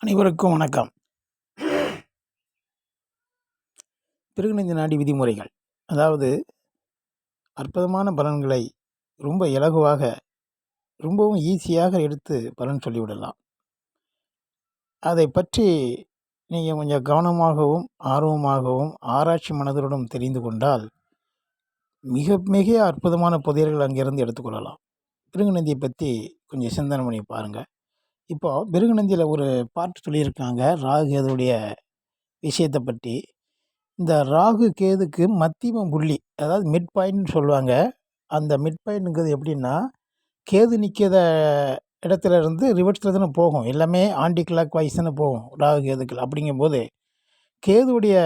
அனைவருக்கும் வணக்கம். பிறகுநெஞ்ச நாடி விதிமுறைகள். அதாவது அற்புதமான பலன்களை ரொம்ப இலகுவாக ரொம்பவும் ஈஸியாக எடுத்து பலன் சொல்லிவிடலாம். அதை பற்றி நீங்கள் கொஞ்சம் கவனமாகவும் ஆர்வமாகவும் ஆராய்ச்சி மனதுடன் தெரிந்து கொண்டால் மிக மிக அற்புதமான புதையல்கள் அங்கேருந்து எடுத்துக்கொள்ளலாம். பிருகுநந்தியை பற்றி கொஞ்சம் சிந்தனை பண்ணி பாருங்கள் இப்போது மிருகநந்தியில் ஒரு பாட்டு சொல்லியிருக்காங்க. ராகு கேதுவுடைய விஷயத்தை பற்றி. இந்த ராகு கேதுக்கு மத்தியம புள்ளி அதாவது மிட் பாயிண்ட்னு சொல்லுவாங்க. அந்த மிட் பாயிண்ட்டுங்கிறது எப்படின்னா கேது நிற்கிற இடத்துல இருந்து ரிவர்ஸில் தானே போகும். எல்லாமே ஆண்டி கிளாக் வாய்ஸ்னு போகும் ராகு கேதுக்கள். அப்படிங்கும்போது கேதுவுடைய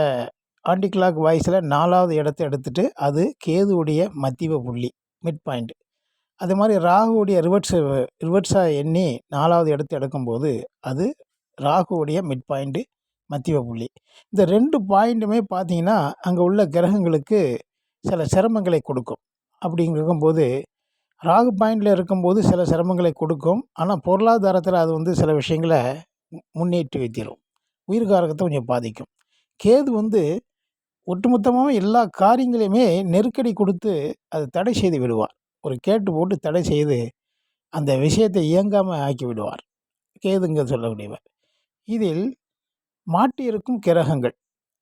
ஆண்டி கிளாக் வாய்ஸில் நாலாவது இடத்த எடுத்துகிட்டு அது கேதுவுடைய மத்திய புள்ளி மிட் பாயிண்ட் அது மாதிரி ராகுவுடைய ரிவர்ட்ஸு ரிவர்ட்ஸாக எண்ணி நாலாவது இடத்த எடுக்கும்போது அது ராகுவுடைய மிட் பாயிண்ட்டு மத்திய புள்ளி. இந்த ரெண்டு பாயிண்ட்டுமே பார்த்தீங்கன்னா அங்கே உள்ள கிரகங்களுக்கு சில சிரமங்களை கொடுக்கும். அப்படிங்கும்போது ராகு பாயிண்டில் இருக்கும்போது சில சிரமங்களை கொடுக்கும். ஆனால் பொருளாதாரத்தில் அது வந்து சில விஷயங்களை முன்னேற்றி வைத்திடும் உயிர்காரகத்தை கொஞ்சம் பாதிக்கும். கேது வந்து ஒட்டுமொத்தமாக எல்லா காரியங்களையுமே நெருக்கடி கொடுத்து அதை தடை செய்து விடுவார். ஒரு கேட்டு போட்டு தடை செய்து அந்த விஷயத்தை இயங்காமல் ஆக்கி விடுவார். கேதுங்க சொல்லக்கூடியவர். இதில் மாட்டி இருக்கும் கிரகங்கள்.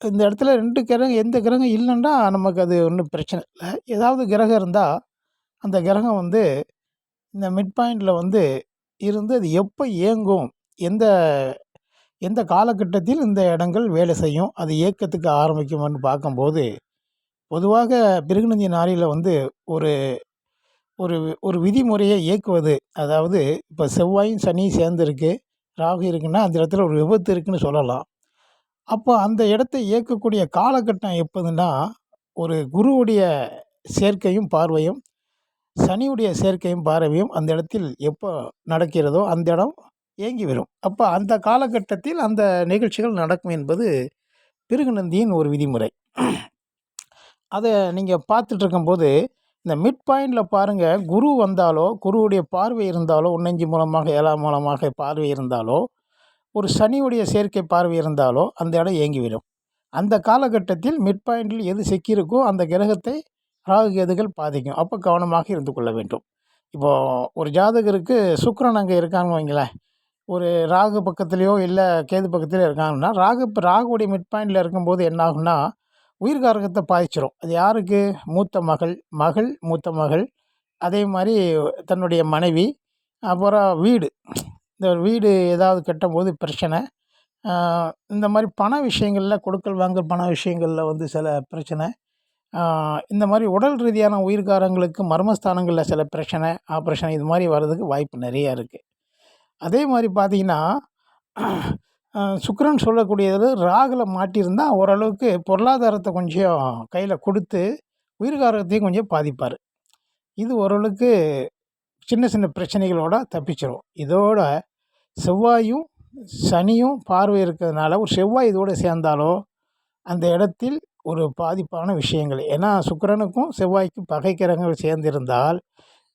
இந்த இடத்துல ரெண்டு கிரகம் எந்த கிரகம் இல்லைன்னா நமக்கு அது ஒன்றும் பிரச்சனை இல்லை. ஏதாவது கிரகம் இருந்தால் அந்த கிரகம் வந்து இந்த மிட் பாயிண்டில் வந்து இருந்து அது எப்போ இயங்கும் எந்த எந்த காலகட்டத்தில் இந்த இடங்கள் வேலை செய்யும் அது இயக்கத்துக்கு ஆரம்பிக்கும்னு பார்க்கும்போது பொதுவாக பிருகுநந்தி நாரியில் வந்து ஒரு ஒரு ஒரு விதிமுறையை இயக்குவது. அதாவது இப்போ செவ்வாயும் சனியும் சேர்ந்துருக்கு ராகு இருக்குன்னா அந்த இடத்துல ஒரு விபத்து இருக்குன்னு சொல்லலாம். அப்போ அந்த இடத்த இயக்கக்கூடிய காலகட்டம் எப்போதுன்னா ஒரு குருவுடைய சேர்க்கையும் பார்வையும் சனியுடைய சேர்க்கையும் பார்வையும் அந்த இடத்தில் எப்போ நடக்கிறதோ அந்த இடம் இயங்கி வரும். அப்போ அந்த காலகட்டத்தில் அந்த நிகழ்ச்சிகள் நடக்கும் என்பது பிருகுநந்தியின் ஒரு விதிமுறை. அதை நீங்கள் பார்த்துட்ருக்கும்போது இந்த மிட் பாயிண்டில் பாருங்கள் குரு வந்தாலோ குருவுடைய பார்வை இருந்தாலோ உன்னஞ்சி மூலமாக ஏழாம் மூலமாக பார்வை இருந்தாலோ ஒரு சனியுடைய சேர்க்கை பார்வை இருந்தாலோ அந்த இடம் இயங்கிவிடும் அந்த காலகட்டத்தில் மிட் பாயிண்டில் எது சிக்கியிருக்கோ அந்த கிரகத்தை ராகு கேதுகள் பாதிக்கும். அப்போ கவனமாக இருந்து கொள்ள வேண்டும். இப்போது ஒரு ஜாதகருக்கு சுக்கரன் அங்கே இருக்கான்னு வைங்களேன். ஒரு ராகு பக்கத்துலேயோ இல்லை கேது பக்கத்துலேயோ இருக்காங்கன்னா ராகு இப்போ ராகுடைய மிட் பாயிண்டில் இருக்கும்போது என்ன ஆகுன்னா உயிர்காரகத்தை பாய்ச்சிரும். அது யாருக்கு? மூத்த மகள் மகள் மூத்த மகள். அதே மாதிரி தன்னுடைய மனைவி அப்புறம் வீடு. இந்த வீடு ஏதாவது கட்டும்போது பிரச்சனை. இந்த மாதிரி பண விஷயங்களில் கொடுக்கல் வாங்கல் பண விஷயங்களில் வந்து சில பிரச்சனை. இந்த மாதிரி உடல் ரீதியான உயிர்காரங்களுக்கு மர்மஸ்தானங்களில் சில பிரச்சனை ஆப்ரேஷன் இது மாதிரி வர்றதுக்கு வாய்ப்பு நிறையா இருக்குது அதே மாதிரி பார்த்திங்கன்னா சுக்கரன் சொல்லக்கூடியது ராகுல மாட்டியிருந்தால் ஓரளவுக்கு பொருளாதாரத்தை கொஞ்சம் கையில் கொடுத்து உயிர்காரத்தையும் கொஞ்சம் பாதிப்பார். இது ஓரளவுக்கு சின்ன சின்ன பிரச்சனைகளோட தப்பிச்சிடும் இதோட செவ்வாயும் சனியும் பார்வை இருக்கிறதுனால ஒரு செவ்வாய் இதோடு சேர்ந்தாலோ அந்த இடத்தில் ஒரு பாதிப்பான விஷயங்கள். ஏன்னா சுக்கரனுக்கும் செவ்வாய்க்கும் பகை சேர்ந்திருந்தால்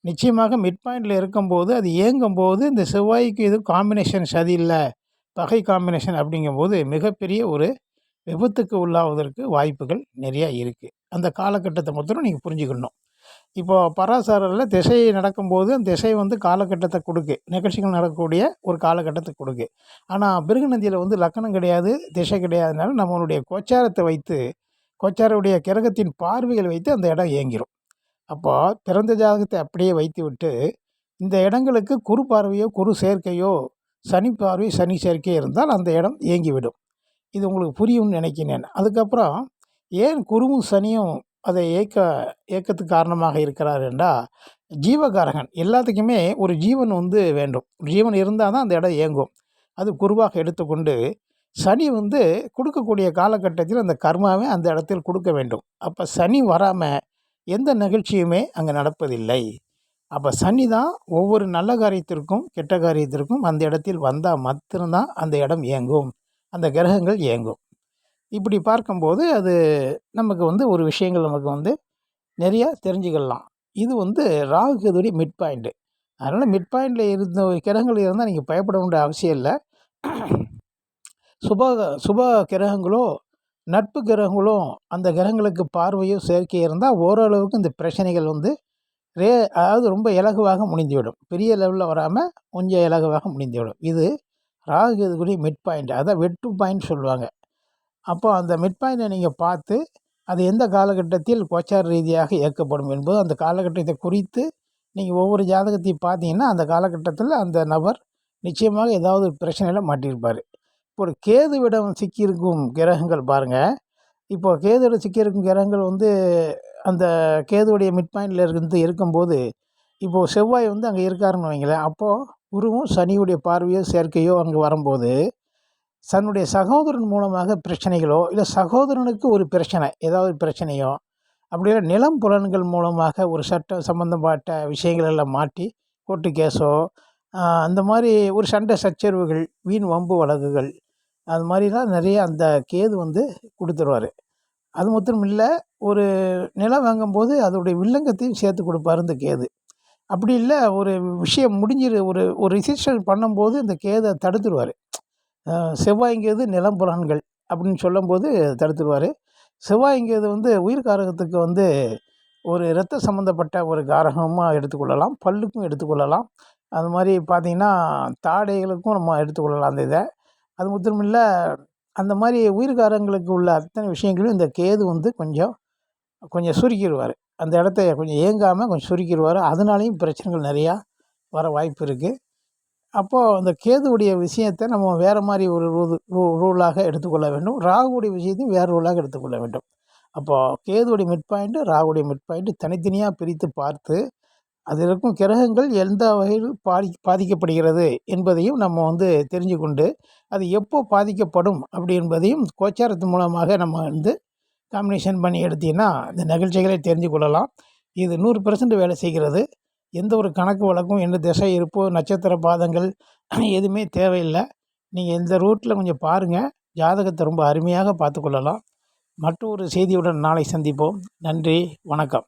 நிச்சயமாக மிட் பாயிண்டில் இருக்கும்போது அது இயங்கும்போது இந்த செவ்வாய்க்கு எதுவும் காம்பினேஷன் சரியில்லை பகை காம்பினேஷன் அப்படிங்கும்போது மிகப்பெரிய ஒரு விபத்துக்கு உள்ளாவதற்கு வாய்ப்புகள் நிறையா இருக்குது அந்த காலகட்டத்தை மொத்தம் நீங்கள் புரிஞ்சுக்கணும். இப்போது பராசரில் திசை நடக்கும்போது அந்த திசை வந்து காலகட்டத்தை கொடுக்கு. நிகழ்ச்சிகள் நடக்கக்கூடிய ஒரு காலகட்டத்தை கொடுக்கு. ஆனால் பிருகுநந்தியில் வந்து லக்கணம் கிடையாது திசை கிடையாதுனால நம்மளுடைய கோச்சாரத்தை வைத்து கோச்சாரவுடைய கிரகத்தின் பார்வைகள் வைத்து அந்த இடம் இயங்கிடும் அப்போ பிறந்த ஜாதகத்தை அப்படியே வைத்து விட்டு இந்த இடங்களுக்கு குறு பார்வையோ குறு சேர்க்கையோ சனி பார்வை சனி சேர்க்கை இருந்தால் அந்த இடம் இயங்கிவிடும் இது உங்களுக்கு புரியும்னு நினைக்கினேன் அதுக்கப்புறம் ஏன் குருவும் சனியும் அதை இயக்க இயக்கத்துக்கு காரணமாக இருக்கிறார் என்றால் ஜீவகாரகன். எல்லாத்துக்குமே ஒரு ஜீவன் வந்து வேண்டும். ஜீவன் இருந்தால் தான் அந்த இடம் இயங்கும் அது குருவாக எடுத்துக்கொண்டு சனி வந்து கொடுக்கக்கூடிய காலகட்டத்தில் அந்த கர்மாவை அந்த இடத்தில் கொடுக்க வேண்டும். அப்போ சனி வராமல் எந்த நிகழ்ச்சியுமே அங்கே நடப்பதில்லை. அப்போ சனி தான் ஒவ்வொரு நல்ல காரியத்திற்கும் கெட்ட காரியத்திற்கும் அந்த இடத்தில் வந்தால் மாத்திரம்தான் அந்த இடம் இயங்கும். அந்த கிரகங்கள் இயங்கும். இப்படி பார்க்கும்போது அது நமக்கு வந்து ஒரு விஷயங்கள் நமக்கு வந்து நிறையா தெரிஞ்சுக்கலாம். இது வந்து ராகு கேதுடைய மிட் பாயிண்ட்டு அதனால் மிட் பாயிண்டில் இருந்த கிரகங்கள் இருந்தால் நீங்கள் பயப்பட வேண்டிய அவசியம் இல்லை. சுப சுப கிரகங்களோ நட்பு கிரகங்களும் அந்த கிரகங்களுக்கு பார்வையோ செயற்கை இருந்தால் ஓரளவுக்கு இந்த பிரச்சனைகள் வந்து ரே அதாவது ரொம்ப இலகுவாக முடிந்துவிடும். பெரிய லெவலில் வராமல் கொஞ்சம் இலகுவாக முடிந்துவிடும். இது ராகு கேதுக்குரிய மிட் பாயிண்ட் அதான் வெட்டு பாயிண்ட் சொல்லுவாங்க. அப்போ அந்த மிட் பாயிண்ட்டை நீங்கள் பார்த்து அது எந்த காலகட்டத்தில் கோச்சார ரீதியாக இயக்கப்படும் என்பது அந்த காலகட்டத்தை குறித்து நீங்கள் ஒவ்வொரு ஜாதகத்தையும் பார்த்தீங்கன்னா அந்த காலகட்டத்தில் அந்த நபர் நிச்சயமாக ஏதாவது ஒரு பிரச்சனையில் மாட்டியிருப்பார். இப்போ ஒரு கேதுவிடம் சிக்கியிருக்கும் கிரகங்கள் பாருங்கள் இப்போ கேதுவிடம் சிக்கியிருக்கும் கிரகங்கள் வந்து அந்த கேதுவுடைய மிட் பாயிண்டில் இருந்து இருக்கும்போது இப்போது செவ்வாய் வந்து அங்கே இருக்காருன்னு வைங்களேன். அப்போது குருவும் சனியுடைய பார்வையோ சேர்க்கையோ அங்கே வரும்போது தன்னுடைய சகோதரன் மூலமாக பிரச்சனைகளோ இல்லை சகோதரனுக்கு ஒரு பிரச்சனை ஏதாவது பிரச்சனையோ அப்படியே நிலம் புலன்கள் மூலமாக ஒரு சட்ட சம்மந்தப்பட்ட விஷயங்கள் எல்லாம் மாட்டி கோர்ட்டு கேஸோ அந்த மாதிரி ஒரு சண்டை சச்சரவுகள் வீண் வம்பு வழக்குகள் அது மாதிரிலாம் நிறைய அந்த கேது வந்து கொடுத்துருவார். அது மாத்திரம் இல்லை ஒரு நிலம் வாங்கும்போது அதோடைய வில்லங்கத்தையும் சேர்த்து கொடுப்பாரு இந்த கேது. அப்படி இல்லை ஒரு விஷயம் முடிஞ்சிரு ஒரு ஒரு ரிஜிஸ்டர் பண்ணும்போது இந்த கேதை தடுத்துருவார். செவ்வாய்ங்கிறது நிலம் புலன்கள் அப்படின்னு சொல்லும்போது தடுத்துருவார். செவ்வாய்ங்கிறது வந்து உயிர் காரகத்துக்கு வந்து ஒரு இரத்த சம்மந்தப்பட்ட ஒரு காரகமாக எடுத்துக்கொள்ளலாம் பல்லுக்கும் எடுத்துக்கொள்ளலாம். அது மாதிரி பார்த்திங்கன்னா தாடைகளுக்கும் நம்ம எடுத்துக்கொள்ளலாம் அந்த இதை. அது மட்டும் இல்லை அந்த மாதிரி உயிர்காரங்களுக்கு உள்ள அத்தனை விஷயங்களையும் இந்த கேது வந்து கொஞ்சம் கொஞ்சம் சுருக்கிடுவார். அந்த இடத்த கொஞ்சம் ஏங்காமல் கொஞ்சம் சுருக்கிடுவார். அதனாலையும் பிரச்சனைகள் நிறையா வர வாய்ப்பு இருக்குது அப்போது அந்த கேதுவுடைய விஷயத்தை நம்ம வேறு மாதிரி ஒரு ரூ ரூலாக எடுத்துக்கொள்ள வேண்டும். ராகுடைய விஷயத்தையும் வேறு ரூலாக எடுத்துக்கொள்ள வேண்டும். அப்போது கேதுவுடைய மிட் பாயிண்ட்டு ராகுடைய மிட் பாயிண்ட்டு தனித்தனியாக பிரித்து பார்த்து அதில் இருக்கும் கிரகங்கள் எந்த வகையில் பாதி பாதிக்கப்படுகிறது என்பதையும் நம்ம வந்து தெரிஞ்சு கொண்டு அது எப்போ பாதிக்கப்படும் அப்படி என்பதையும் கோச்சாரத்து மூலமாக நம்ம வந்து காம்பினேஷன் பண்ணி எடுத்தீங்கன்னா இந்த நிகழ்ச்சிகளை தெரிஞ்சு கொள்ளலாம். இது நூறு பெர்சன்ட் வேலை செய்கிறது. எந்த ஒரு கணக்கு வழக்கும் எந்த திசை இருப்போ நட்சத்திர பாதங்கள் எதுவுமே தேவையில்லை. நீங்கள் இந்த ரூட்டில் கொஞ்சம் பாருங்கள் ஜாதகத்தை ரொம்ப அருமையாக பார்த்து கொள்ளலாம் மற்றொரு செய்தியுடன் நாளை சந்திப்போம். நன்றி. வணக்கம்.